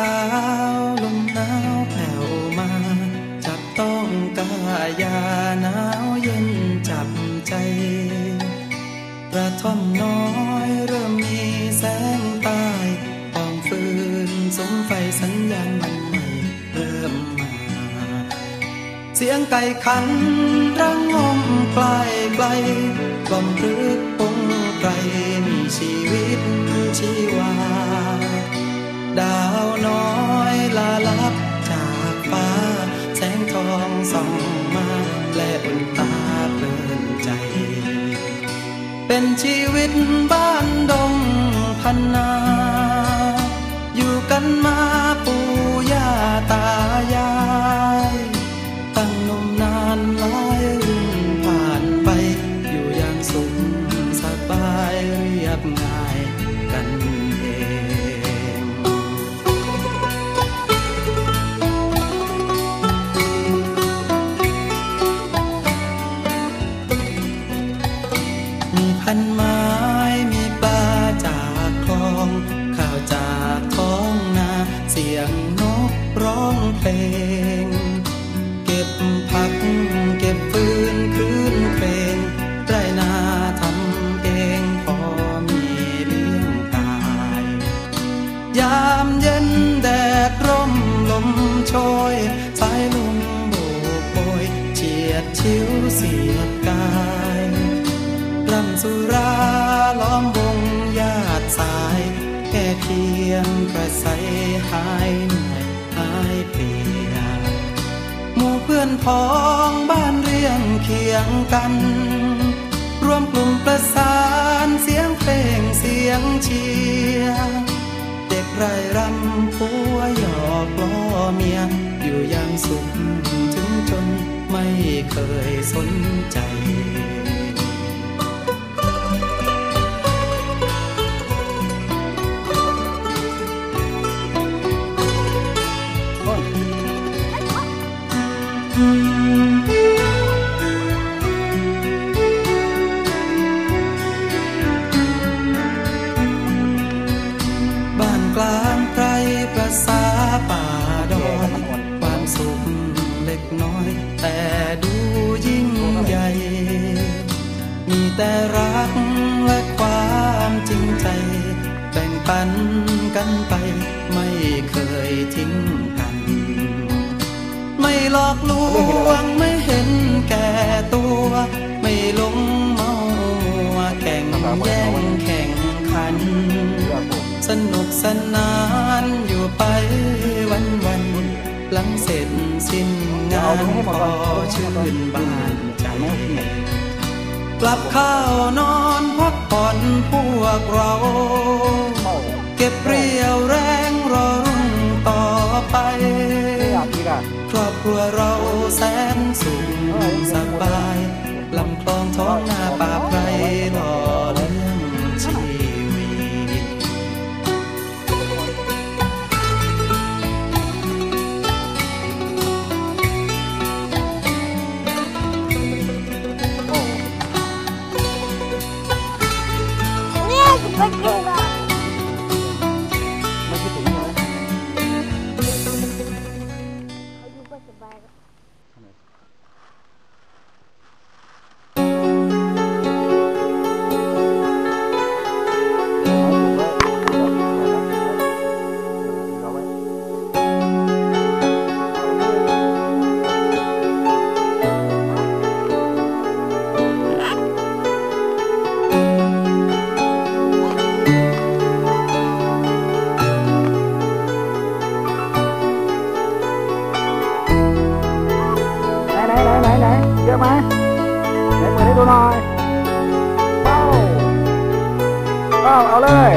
ช้าลมหนาวแผ่วมาจับต้องกายาหนาวเย็นจับใจกระท่อมน้อยเริ่มมีแสงใต้ปองฟืนสมไฟสัญญาณมันใหม่เริ่มมา เสียงไก่ขันรังงมไกลไกลกล่อมรึกปงไกรมีชีวิตชีวา ดาวน้อยลาลับจากฟ้า แสงทองส่องมาและอุ่นตาเพลินใจ เป็นชีวิตบ้านดงพันนา อยู่กันมาปู่ย่าตา ร้องเพลง เก็บผักเก็บฟืนคืนเพลงไรนาทำเองพอมีเลี้ยงกาย ยามเย็นแดดร่มลมโชยสายลมโบกโบยเฉียดชิวเสียดกายลำสุราล้อมวงญาติสาย แค่เพียงกระใสหายเหนื่อยายเพลียหมู่เพื่อนพ้องบ้านเรียงเคียงกัน รวมกลุ่มประสานเสียงเพลงเสียงเชียร์เด็กไรรำผัวหยอกล้อเมียอยู่อย่างสุขถึงจนไม่เคยสนใจ ปันกันไป ไม่เคยทิ้งกัน ไม่หลอกลวงไม่เห็นแก่ตัว ไม่หลงเมามัวแข่งแย่งแข่งขัน สนุกสนานอยู่ไปวันวันหลังเสร็จสิ้นงานพอชื่นบานใจกลับเข้านอนพักผ่อนพวกเรา เก็บเรี่ยวแรงรอรุ่งต่อไป ครอบครัวเราแสนสุขสบายลำคลองท้องนาป่าไพรหล่อเลี้ยงชีวิตเนี่ยจะไปเก็บ ยอะไหมไหนเปิดให้ดูหน่อยเป้าเป้าเอาเลย